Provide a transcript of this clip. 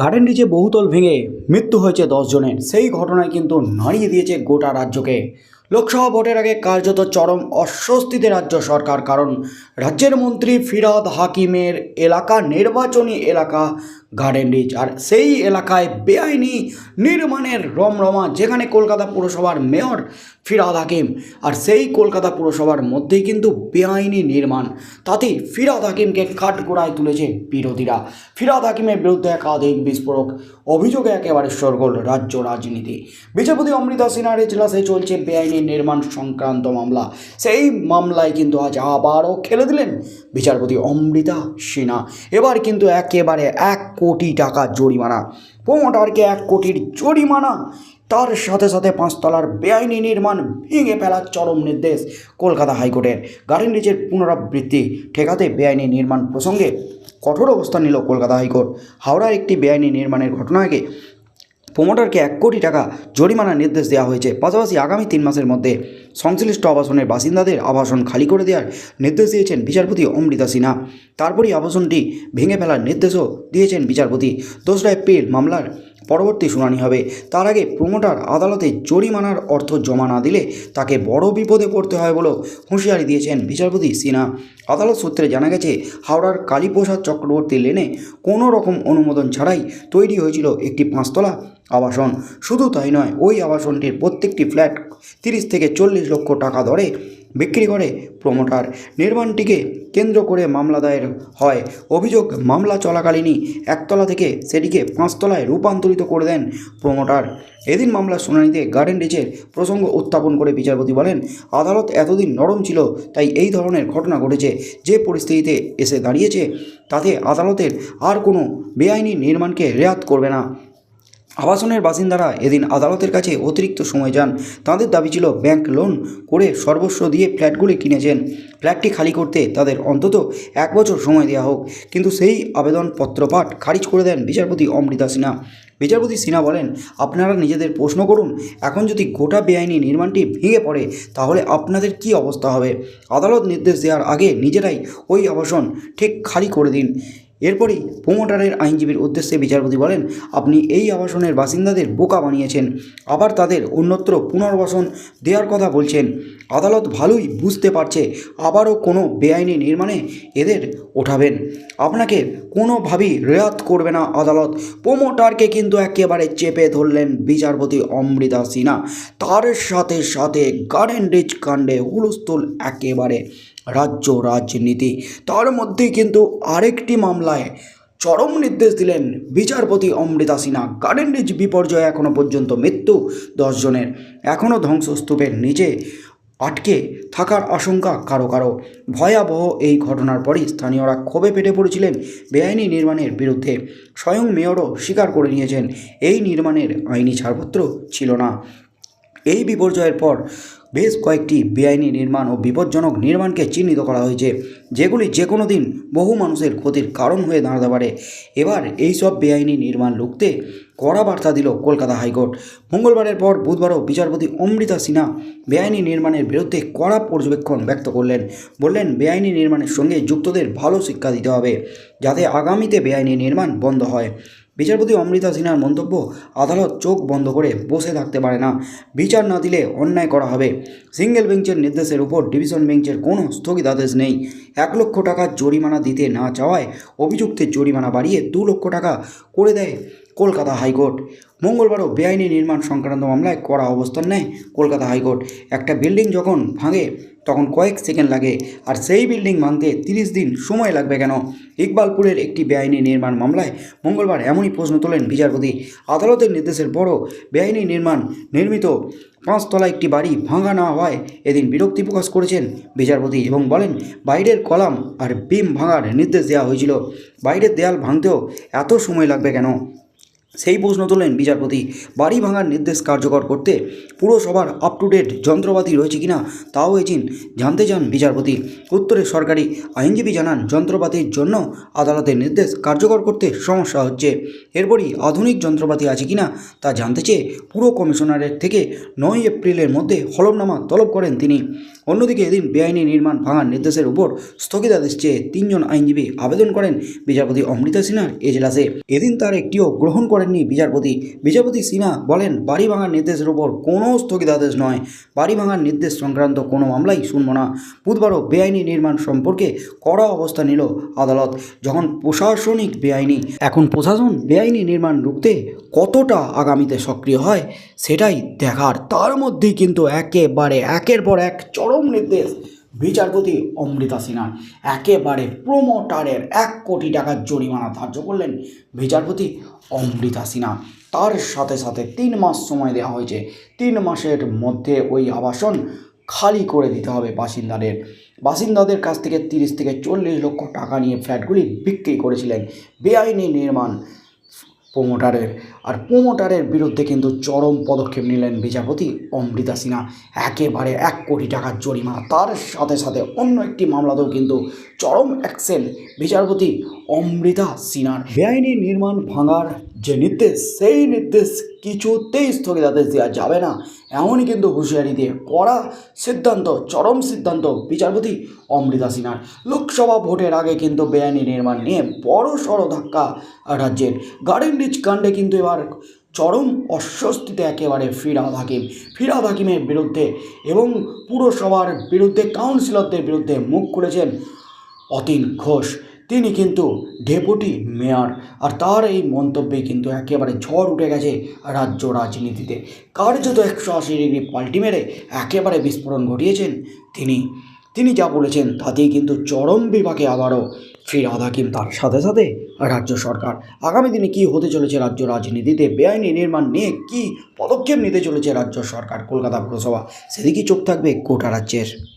Garden DJ বহুতল ভেঙে মৃত্যু হয়েছে দশজনের। সেই ঘটনায় কিন্তু নাড়িয়ে দিয়েছে গোটা রাজ্যকে। লোকসভা ভোটের আগে কার্যত চরম অস্বস্তিতে রাজ্য সরকার, কারণ রাজ্যের মন্ত্রী ফিরাদ হাকিমের এলাকা, নির্বাচনী এলাকা গার্ডেন রিচ। আর সেই এলাকায় বেআইনি নির্মাণের রমরমা যেখানে কলকাতা পুরসভার মেয়র ফিরাদ হাকিম। আর সেই কলকাতা পুরসভার মধ্যেই কিন্তু বেআইনি নির্মাণ। তাতেই ফিরাদ হাকিমকে কাঠগোড়ায় তুলেছে বিরোধীরা। ফিরাদ হাকিমের বিরুদ্ধে একাধিক বিস্ফোরক। অভিযোগে একেবারে সরগোল রাজ্য রাজনীতি। বিচারপতি অমৃতা সিনহার এজলাসে চলছে বেআইনি নির্মাণ সংক্রান্ত মামলা। সেই মামলায় কিন্তু আজ আবারও খেলে দিলেন বিচারপতি অমৃতা সিনহা। এবার কিন্তু একেবারে এক কোটি টাকা জরিমানা। প্রমোটারকে এক কোটির জরিমানা। তার সাথে সাথে পাঁচতলার বেআইনি নির্মাণ ভেঙে ফেলার চরম নির্দেশ কলকাতা হাইকোর্টের। গার্ডেন নিচের পুনরাবৃত্তি ঠেকাতে বেআইনি নির্মাণ প্রসঙ্গে কঠোর অবস্থান নিল কলকাতা হাইকোর্ট। হাওড়ার একটি বেআইনি নির্মাণের ঘটনাকে প্রমোটারকে এক কোটি টাকা জরিমানার নির্দেশ দেওয়া হয়েছে। পাশাপাশি আগামী তিন মাসের মধ্যে সংশ্লিষ্ট আবাসনের বাসিন্দাদের আবাসন খালি করে দেওয়ার নির্দেশ দিয়েছেন বিচারপতি অমৃতা সিনহা। তারপরই আবাসনটি ভেঙে ফেলার নির্দেশও দিয়েছেন বিচারপতি। দোসরা এপ্রিল মামলার পরবর্তী শুনানি হবে। তার আগে প্রমোটার আদালতে জরিমানার অর্থ জমা না দিলে তাকে বড় বিপদে পড়তে হয় বলেও হুঁশিয়ারি দিয়েছেন বিচারপতি সিনহা। আদালত সূত্রে জানা গেছে, হাওড়ার কালীপ্রসাদ চক্রবর্তী লেনে কোনো রকম অনুমোদন ছাড়াই তৈরি হয়েছিল একটি পাঁচতলা আবাসন। শুধু তাই নয়, ওই আবাসনটির প্রত্যেকটি ফ্ল্যাট তিরিশ থেকে চল্লিশ লক্ষ টাকা দরে বিক্রি করে প্রমোটার। নির্মাণটিকে কেন্দ্র করে মামলা দায়ের হয়। অভিযোগ, মামলা চলাকালীনই একতলা থেকে সেটিকে পাঁচতলায় রূপান্তরিত করে দেন প্রমোটার। এদিন মামলার শুনানিতে গার্ডেন রিচের প্রসঙ্গ উত্থাপন করে বিচারপতি বলেন, আদালত এতদিন নরম ছিল, তাই এই ধরনের ঘটনা ঘটেছে। যে পরিস্থিতিতে এসে দাঁড়িয়েছে, তাতে আদালতের আর কোনো বেআইনি নির্মাণকে রেয়াত করবে না। আবাসনের বাসিন্দারা এদিন আদালতের কাছে অতিরিক্ত সময় যান। তাদের দাবি ছিল ব্যাংক লোন করে সর্বস্ব দিয়ে ফ্ল্যাটগুলি কিনেছেন। ফ্ল্যাটটি খালি করতে তাদের অন্তত এক বছর সময় দেওয়া হোক। কিন্তু সেই আবেদনপত্র পাঠ খারিজ করে দেন বিচারপতি অমৃতা সিনহা। বিচারপতি সিনহা বলেন, আপনারা নিজেদের প্রশ্ন করুন। এখন যদি গোটা বেআইনি নির্মাণটি ভেঙে পড়ে, তাহলে আপনাদের কি অবস্থা হবে? আদালত নির্দেশ দেওয়ার আগে নিজেরাই ওই আবাসন ঠিক খালি করে দিন। এরপরই প্রমোটারের আইনজীবীর উদ্দেশ্যে বিচারপতি বলেন, আপনি এই আবাসনের বাসিন্দাদের বোকা বানিয়েছেন। আবার তাদের অন্যত্র পুনর্বাসন দেওয়ার কথা বলছেন। আদালত ভালোই বুঝতে পারছে, আবারও কোনো বেআইনি নির্মাণে এদের ওঠাবেন। আপনাকে কোনোভাবেই রেয়াত করবে না আদালত। প্রমোটারকে কিন্তু একেবারে চেপে ধরলেন বিচারপতি অমৃতা সিনহা। তার সাথে সাথে গার্ডেন রিচ কাণ্ডে হুলস্থুল একেবারে রাজ্য রাজনীতি। তার মধ্যেই কিন্তু আরেকটি মামলায় চরম নির্দেশ দিলেন বিচারপতি অমৃতা সিনহা। গার্ডেন বিপর্যয়ে এখনও পর্যন্ত মৃত্যু দশজনের এখনও ধ্বংসস্তূপের নিচে আটকে থাকার আশঙ্কা কারও কারও। ভয়াবহ এই ঘটনার পরই স্থানীয়রা ক্ষোভে পেটে পড়েছিলেন বেআইনি নির্মাণের বিরুদ্ধে। স্বয়ং মেয়রও স্বীকার করে নিয়েছেন, এই নির্মাণের আইনি ছাড়পত্র ছিল না। এই বিপর্যয়ের পর বেশ কয়েকটি বেআইনি নির্মাণ ও বিপজ্জনক নির্মাণকে চিহ্নিত করা হয়েছে, যেগুলি যে কোনো দিন বহু মানুষের ক্ষতির কারণ হয়ে দাঁড়াতে পারে। এবার এই সব বেআইনি নির্মাণ লুকতে কড়া বার্তা দিল কলকাতা হাইকোর্ট। মঙ্গলবারের পর বুধবারও বিচারপতি অমৃতা সিনহা বেআইনি নির্মাণের বিরুদ্ধে কড়া পর্যবেক্ষণ ব্যক্ত করলেন। বললেন, বেআইনি নির্মাণের সঙ্গে যুক্তদের ভালো শিক্ষা দিতে হবে, যাতে আগামীতে বেআইনি নির্মাণ বন্ধ হয়। বিচারপতি অমৃতা সিনহার মন্তব্য, আদালত চোখ বন্ধ করে বসে থাকতে পারে না। বিচার না দিলে অন্যায় করা হবে। সিঙ্গেল বেঞ্চের নির্দেশের উপর ডিভিশন বেঞ্চের কোনো স্থগিতাদেশ নেই। এক লক্ষ টাকা জরিমানা দিতে না চাওয়ায় অভিযুক্তের জরিমানা বাড়িয়ে দু লক্ষ টাকা করে দেয় কলকাতা হাইকোর্ট। মঙ্গলবারও বেআইনি নির্মাণ সংক্রান্ত মামলায় কড়া অবস্থান নেয় কলকাতা হাইকোর্ট। একটা বিল্ডিং যখন ভাঙে, তখন কয়েক সেকেন্ড লাগে, আর সেই বিল্ডিং ভাঙতে তিরিশ দিন সময় লাগবে কেন? ইকবালপুরের একটি বেআইনি নির্মাণ মামলায় মঙ্গলবার এমনই প্রশ্ন তোলেন বিচারপতি। আদালতের নির্দেশের পরও বেআইনি নির্মাণ নির্মিত পাঁচতলা একটি বাড়ি ভাঙা না হওয়ায় এদিন বিরক্তি প্রকাশ করেছেন বিচারপতি এবং বলেন, বাইরের কলাম আর বিম ভাঙার নির্দেশ দেওয়া হয়েছিল। বাইরের দেয়াল ভাঙতেও এত সময় লাগবে কেন? সেই প্রশ্ন তোলেন বিচারপতি। বাড়ি ভাঙার নির্দেশ কার্যকর করতে পুরসভার আপ টু ডেট যন্ত্রপাতি রয়েছে কিনা তাও এচিন জানতে চান বিচারপতি। উত্তরে সরকারি আইনজীবী জানান, যন্ত্রপাতির জন্য আদালতের নির্দেশ কার্যকর করতে সমস্যা হচ্ছে। এরপরই আধুনিক যন্ত্রপাতি আছে কিনা তা জানতে চেয়ে পুরো কমিশনারের থেকে নয় এপ্রিলের মধ্যে হলফনামা তলব করেন তিনি। অন্যদিকে এদিন বেআইনি নির্মাণ ভাঙার নির্দেশের উপর স্থগিতাদেশ চেয়ে তিনজন আইনজীবী আবেদন করেন বিচারপতি অমৃতা সিনহার এজলাসে। এদিন তার একটিও গ্রহণ করেননি বিচারপতি। বিচারপতি সিনহা বলেন, বাড়ি ভাঙার নির্দেশের উপর কোনো স্থগিতাদেশ নয়। বাড়ি ভাঙার নির্দেশ সংক্রান্ত কোনো মামলাই শুনব না। বুধবারও বেআইনি নির্মাণ সম্পর্কে কড়া অবস্থা নিল আদালত। যখন প্রশাসনিক বেআইনি, এখন প্রশাসন বেআইনি নির্মাণ রুখতে কতটা আগামীতে সক্রিয় হয় সেটাই দেখার। তার মধ্যেই কিন্তু একেবারে, একের পর এক চরম নির্দেশ বিচারপতি অমৃতা সিনহার একেবারে প্রোমোটারের এক কোটি টাকার জরিমানা ধার্য করলেন বিচারপতি অমৃতা সিনহা। তার সাথে সাথে তিন মাস সময় দেওয়া হয়েছে। তিন মাসের মধ্যে ওই আবাসন খালি করে দিতে হবে বাসিন্দাদের। বাসিন্দাদের কাছ থেকে তিরিশ থেকে চল্লিশ লক্ষ টাকা নিয়ে ফ্ল্যাটগুলি বিক্রি করেছিলেন। বেআইনি নির্মাণ প্রোমোটারের। আর প্রোমোটারের বিরুদ্ধে কিন্তু চরম পদক্ষেপ নিলেন বিচারপতি অমৃতা সিনহা। একেবারে এক কোটি টাকার জরিমানা। তার সাথে সাথে অন্য একটি মামলাতেও কিন্তু চরম অ্যাকশন বিচারপতি অমৃতা সিনহার। বেআইনি নির্মাণ ভাঙার যে নির্দেশ, সেই নির্দেশ কিছুতেই স্থগিতাদেশ দেওয়া যাবে না। এমনই কিন্তু হুঁশিয়ারি দিয়ে কড়া সিদ্ধান্ত, চরম সিদ্ধান্ত বিচারপতি অমৃতা সিনহার। লোকসভা ভোটের আগে কিন্তু বেআইনি নির্মাণ নিয়ে বড় সড় ধাক্কা রাজ্যের। গার্ডেন রিচ কাণ্ডে কিন্তু এবার চরম অস্বস্তিতে একেবারে ফিরাদ হাকিম। ফিরাদ হাকিমের বিরুদ্ধে এবং পুরসভার বিরুদ্ধে, কাউন্সিলরদের বিরুদ্ধে মুখ খুলেছেন অতীন ঘোষ। তিনি কিন্তু ডেপুটি মেয়র। আর তার এই মন্তব্যে কিন্তু একেবারে ঝড় উঠে গেছে রাজ্য রাজনীতিতে। কার্যত একশো আশি ডিগ্রি পাল্টি মেরে একেবারে বিস্ফোরণ ঘটিয়েছেন তিনি। তিনি যা বলেছেন তাতেই কিন্তু চরম বিভাগে আবারও ফিরাদ হাকিম তার। সাথে সাথে রাজ্য সরকার, আগামী দিনে কী হতে চলেছে রাজ্য রাজনীতিতে? বেআইনি নির্মাণ নিয়ে কী পদক্ষেপ নিতে চলেছে রাজ্য সরকার কলকাতা পুরসভা? সেদিকেই চোখ থাকবে গোটা রাজ্যের।